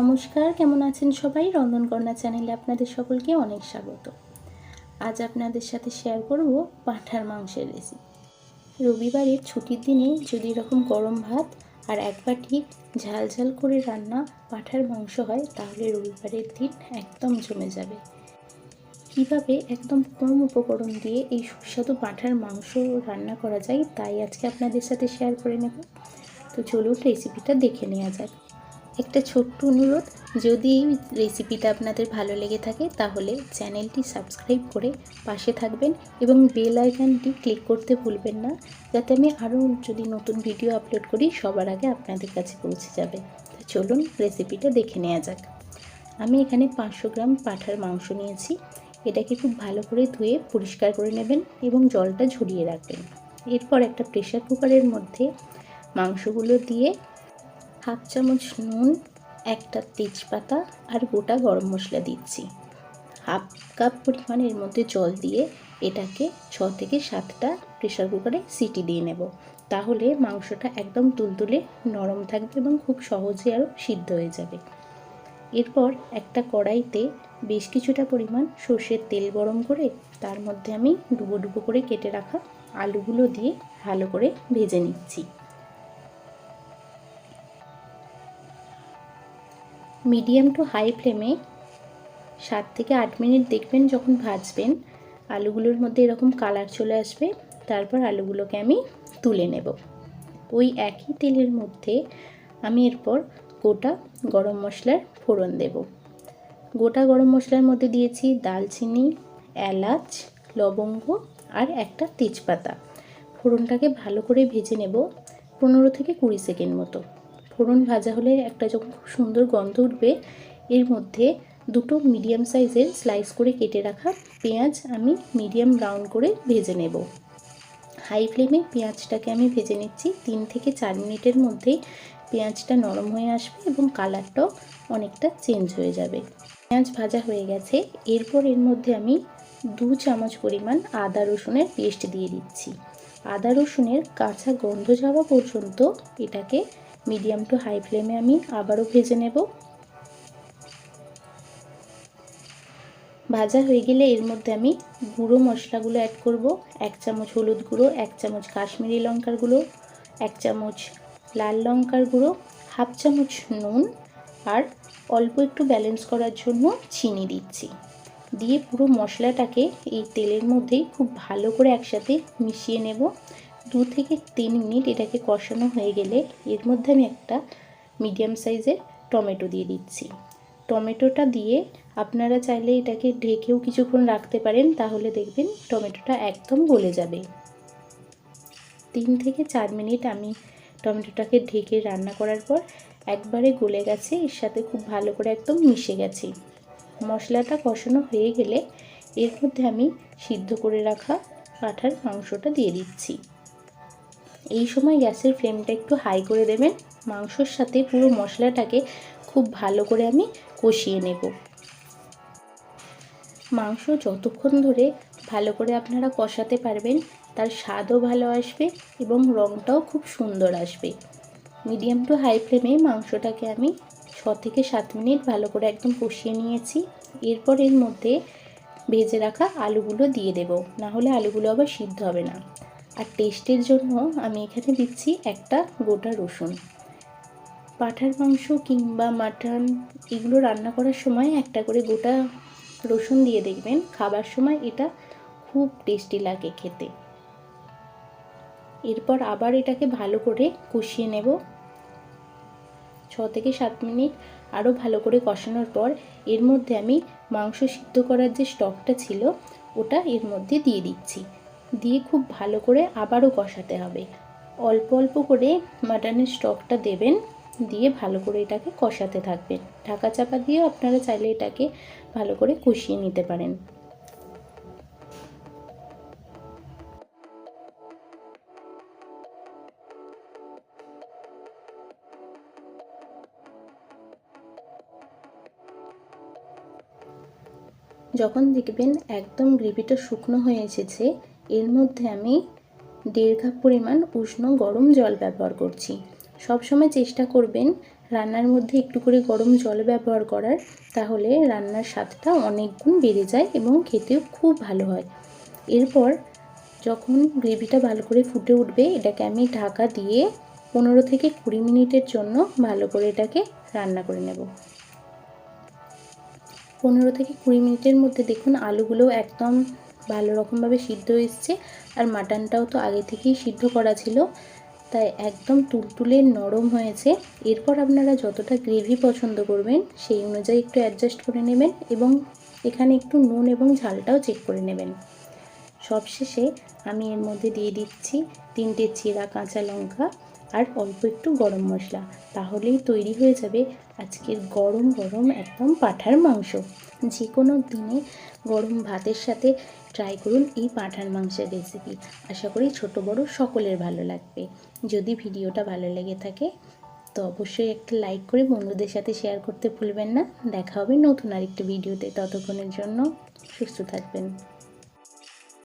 নমস্কার, কেমন আছেন সবাই? রন্ধনকন্যা চ্যানেলে আপনাদের সকলকে অনেক স্বাগত। আজ আপনাদের সাথে শেয়ার করব পাঁঠার মাংসের রেসিপি রবিবারের ছুটির দিনে যদি এরকম গরম ভাত আর এক বাটি ঝাল ঝাল করে রান্না পাঁঠার মাংস হয়, তাহলে রবিবারের দিন একদম জমে যাবে। কীভাবে একদম কম উপকরণ দিয়ে এই সুস্বাদু পাঁঠার মাংস রান্না করা যায়, তাই আজকে আপনাদের সাথে শেয়ার করে নেব। তো চলুন রেসিপিটা দেখে নেওয়া যাক। একটা ছোট্ট অনুরোধ, যদি এই রেসিপিটা আপনাদের ভালো লেগে থাকে, তাহলে চ্যানেলটি সাবস্ক্রাইব করে পাশে থাকবেন এবং বেল আইকনটি ক্লিক করতে ভুলবেন না, যাতে আমি আরও যদি নতুন ভিডিও আপলোড করি, সবার আগে আপনাদের কাছে পৌঁছে যাবে। চলুন রেসিপিটা দেখে নেওয়া যাক। আমি এখানে পাঁচশো গ্রাম পাঠার মাংস নিয়েছি। এটাকে খুব ভালো করে ধুয়ে পরিষ্কার করে নেবেন এবং জলটা ঝরিয়ে রাখবেন। এরপর একটা প্রেশার কুকারের মধ্যে মাংসগুলো দিয়ে হাফ চামচ নুন, একটা তেজপাতা আর গোটা গরম মশলা দিচ্ছি। হাফ কাপ পরিমাণ এর মধ্যে জল দিয়ে এটাকে ছ থেকে সাতটা প্রেশার কুকারে সিটি দিয়ে নেব। তাহলে মাংসটা একদম তুলতুলে নরম থাকবে এবং খুব সহজে আরও সিদ্ধ হয়ে যাবে। এরপর একটা কড়াইতে বেশ কিছুটা পরিমাণ সর্ষের তেল গরম করে, তার মধ্যে আমি ডুবো ডুবো করে কেটে রাখা আলুগুলো দিয়ে ভালো করে ভেজে নিচ্ছি। মিডিয়াম টু হাই ফ্লেমে সাত থেকে আট মিনিট দেখবেন যখন ভাজবেন, আলুগুলোর মধ্যে এরকম কালার চলে আসবে, তারপর আলুগুলোকে আমি তুলে নেব। ওই একই তেলের মধ্যে আমি এরপর গোটা গরম মশলার ফোড়ন দেব। গোটা গরম মশলার মধ্যে দিয়েছি দালচিনি, এলাচ, লবঙ্গ আর একটা তেজপাতা। ফোড়নটাকে ভালো করে ভেজে নেব পনেরো থেকে কুড়ি সেকেন্ড মতো। ফোড়ন ভাজা হলে একটা যখন খুব সুন্দর গন্ধ উঠবে, এর মধ্যে দুটো মিডিয়াম সাইজের স্লাইস করে কেটে রাখা পেঁয়াজ আমি মিডিয়াম ব্রাউন করে ভেজে নেব। হাই ফ্লেমে পেঁয়াজটাকে আমি ভেজে নিচ্ছি। তিন থেকে চার মিনিটের মধ্যেই পেঁয়াজটা নরম হয়ে আসবে এবং কালারটাও অনেকটা চেঞ্জ হয়ে যাবে। পেঁয়াজ ভাজা হয়ে গেছে। এরপর এর মধ্যে আমি দু চামচ পরিমাণ আদা রসুনের পেস্ট দিয়ে দিচ্ছি। আদা রসুনের কাঁচা গন্ধ যাওয়া পর্যন্ত এটাকে মিডিয়াম টু হাই ফ্লেমে আমি আবারও ভেজে নেব। ভাজা হয়ে গেলে এর মধ্যে আমি গুঁড়ো মশলাগুলো অ্যাড করব। এক চামচ হলুদ গুঁড়ো, এক চামচ কাশ্মীরি লঙ্কার গুঁড়ো, এক চামচ লাল লঙ্কার গুঁড়ো, হাফ চামচ নুন আর অল্প একটু ব্যালেন্স করার জন্য চিনি দিচ্ছি। দিয়ে পুরো মশলাটাকে এই তেলের মধ্যেই খুব ভালো করে একসাথে মিশিয়ে নেব। দু থেকে তিন মিনিট এটাকে কষানো হয়ে গেলে এর মধ্যে আমি একটা মিডিয়াম সাইজের টমেটো দিয়ে দিচ্ছি। টমেটোটা দিয়ে আপনারা চাইলে এটাকে ঢেকেও কিছুক্ষণ রাখতে পারেন, তাহলে দেখবেন টমেটোটা একদম গলে যাবে। তিন থেকে চার মিনিট আমি টমেটোটাকে ঢেকে রান্না করার পর একবারে গলে গেছে, এর সাথে খুব ভালো করে একদম মিশে গেছে। মশলাটা কষানো হয়ে গেলে এর মধ্যে আমি সিদ্ধ করে রাখা পাঠার মাংসটা দিয়ে দিচ্ছি। এই সময় গ্যাসের ফ্লেমটা একটু হাই করে দেবেন। মাংসর সাথে পুরো মশলাটাকে খুব ভালো করে আমি কষিয়ে নেব। মাংস যতক্ষণ ধরে ভালো করে আপনারা কষাতে পারবেন, তার স্বাদও ভালো আসবে এবং রঙটাও খুব সুন্দর আসবে। মিডিয়াম টু হাই ফ্লেমে মাংসটাকে আমি ছ থেকে সাত মিনিট ভালো করে একদম কষিয়ে নিয়েছি। এরপর এর মধ্যে ভেজে রাখা আলুগুলো দিয়ে দেব। না হলে আলুগুলো আবার সিদ্ধ হবে না। আর টেস্টের জন্য আমি এখানে দিচ্ছি একটা গোটা রসুন। পাঠার মাংস কিংবা মাটন এগুলো রান্না করার সময় একটা করে গোটা রসুন দিয়ে দেখবেন, খাবার সময় এটা খুব টেস্টি লাগে খেতে। এরপর আবার এটাকে ভালো করে কষিয়ে নেব। ছ থেকে সাত মিনিট আরও ভালো করে কষানোর পর এর মধ্যে আমি মাংস সিদ্ধ করার যে স্টকটা ছিল, ওটা এর মধ্যে দিয়ে দিচ্ছি। দিয়ে খুব ভালো করে আবারও কষাতে হবে। অল্প অল্প করে মাটনের স্টকটা দেবেন, দিয়ে ভালো করে এটাকে কষাতে থাকবেন। ঢাকা চাপা দিয়েও আপনারা চাইলে এটাকে ভালো করে কষিয়ে নিতে পারেন। যখন দেখবেন একদম গ্রেভিটা শুকনো হয়ে এসেছে এর মধ্যে আমি দেড় কাপ পরিমাণ উষ্ণ গরম জল ব্যবহার করছি। সবসময় চেষ্টা করবেন রান্নার মধ্যে একটু করে গরম জল ব্যবহার করার, তাহলে রান্নার স্বাদটা অনেক গুণ বেড়ে যায় এবং খেতেও খুব ভালো হয়। এরপর যখন গ্রেভিটা ভালো করে ফুটে উঠবে, এটাকে আমি ঢাকা দিয়ে পনেরো থেকে কুড়ি মিনিটের জন্য ভালো করে এটাকে রান্না করে নেব। পনেরো থেকে কুড়ি মিনিটের মধ্যে দেখুন আলুগুলো একদম ভালো রকমভাবে সিদ্ধ এসছে। আর মাটনটাও তো আগে থেকেই সিদ্ধ করা ছিল। তাই একদম তুলতুলে নরম হয়েছে। এরপর আপনারা যতটা গ্রেভি পছন্দ করবেন, সেই অনুযায়ী একটু অ্যাডজাস্ট করে নেবেন এবং এখানে একটু নুন এবং ঝালটাও চেক করে নেবেন। সবশেষে আমি এর মধ্যে দিয়ে দিচ্ছি তিনটে চেরা কাঁচা লঙ্কা আর অল্প একটু গরম মশলা। তাহলেই তৈরি হয়ে যাবে আজকের গরম গরম একদম পাঁঠার মাংস। যে কোনো দিনে গরম ভাতের সাথে ট্রাই করুন এই পাঁঠার মাংসের রেসিপি আশা করি ছোট, বড় সকলের ভালো লাগবে। যদি ভিডিওটা ভালো লেগে থাকে, তো অবশ্যই একটা লাইক করে বন্ধুদের সাথে শেয়ার করতে ভুলবেন না। দেখা হবে নতুন আরেকটা ভিডিওতে। ততক্ষণের জন্য সুস্থ থাকবেন।